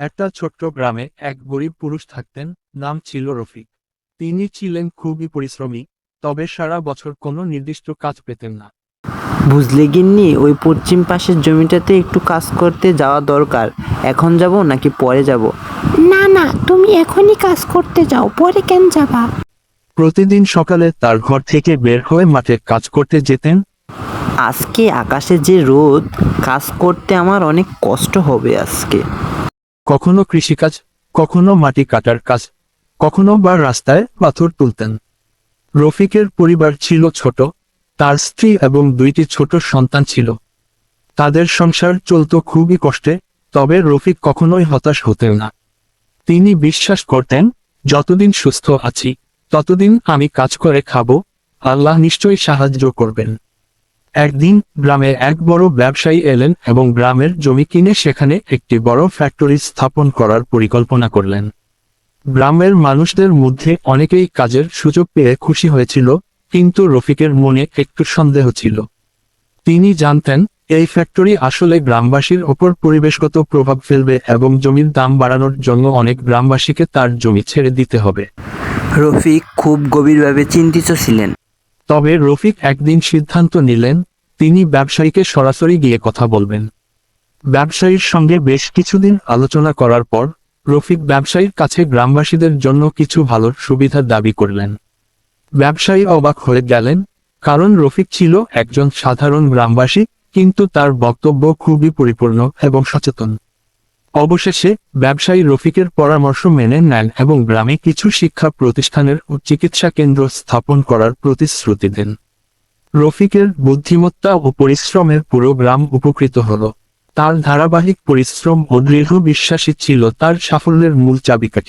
একটা ছোট্ট গ্রামে এক গরিব পুরুষ থাকতেন নাম ছিল রফিক। তিনি ছিলেন খুবই পরিশ্রমী তবে সারা বছর কোনো নির্দিষ্ট কাজ পেতেন না। বুঝলে গিন্নি ওই পশ্চিম পাশের জমিটাতে একটু কাজ করতে যাওয়া দরকার। এখন যাব নাকি পরে যাব? না না তুমি এখনই কাজ করতে যাও পরে কেন যাবা? প্রতিদিন সকালে তার ঘর থেকে বের হয়ে মাঠে কাজ করতে যেতেন। আজকে আকাশে যে রোদ কাজ করতে আমার অনেক কষ্ট হবে আজকে। কখনো কৃষিকাজ, কখনো মাটি কাটার কাজ, কখনো বা রাস্তায় পাথর তুলতেন। রফিকের পরিবার ছিল ছোট, তার স্ত্রী এবং দুইটি ছোট সন্তান ছিল। তাদের সংসার চলত খুবই কষ্টে, তবে রফিক কখনোই হতাশ হতেন না। তিনি বিশ্বাস করতেন, যতদিন সুস্থ আছি, ততদিন আমি কাজ করে খাব, আল্লাহ নিশ্চয়ই সাহায্য করবেন। একদিন গ্রামে এক বড় ব্যবসায়ী এলেন এবং গ্রামের জমি কিনে সেখানে একটি বড় ফ্যাক্টরি স্থাপন করার পরিকল্পনা করলেন। গ্রামের মানুষদের মধ্যে অনেকেই কাজের সুযোগ পেয়ে খুশি হয়েছিল, কিন্তু রফিকের মনে একটু সন্দেহ ছিল। তিনি জানতেন, এই ফ্যাক্টরি আসলে গ্রামবাসীর ওপর পরিবেশগত প্রভাব ফেলবে এবং জমির দাম বাড়ানোর জন্য অনেক গ্রামবাসীকে তার জমি ছেড়ে দিতে হবে। রফিক খুব গভীরভাবে চিন্তিত ছিলেন। তবে রফিক একদিন সিদ্ধান্ত নিলেন, তিনি ব্যবসায়ীকে সরাসরি গিয়ে কথা বলবেন। ব্যবসায়ীর সঙ্গে বেশ কিছুদিন আলোচনা করার পর, রফিক ব্যবসায়ীর কাছে গ্রামবাসীদের জন্য কিছু ভালো সুবিধার দাবি করলেন। ব্যবসায়ী অবাক হয়ে গেলেন, কারণ রফিক ছিল একজন সাধারণ গ্রামবাসী, কিন্তু তার বক্তব্য খুবই পরিপূর্ণ এবং সচেতন। অবশেষে, ব্যবসায়ী রফিকের পরামর্শ মেনে নেন এবং গ্রামে কিছু শিক্ষা প্রতিষ্ঠানের ও চিকিৎসা কেন্দ্র স্থাপন করার প্রতিশ্রুতি দেন। রফিকের বুদ্ধিমত্তা ও পরিশ্রমের পুরো গ্রাম উপকৃত হল। তার ধারাবাহিক পরিশ্রম ও দৃঢ় বিশ্বাসী ছিল তার সাফল্যের মূল চাবিকাঠি।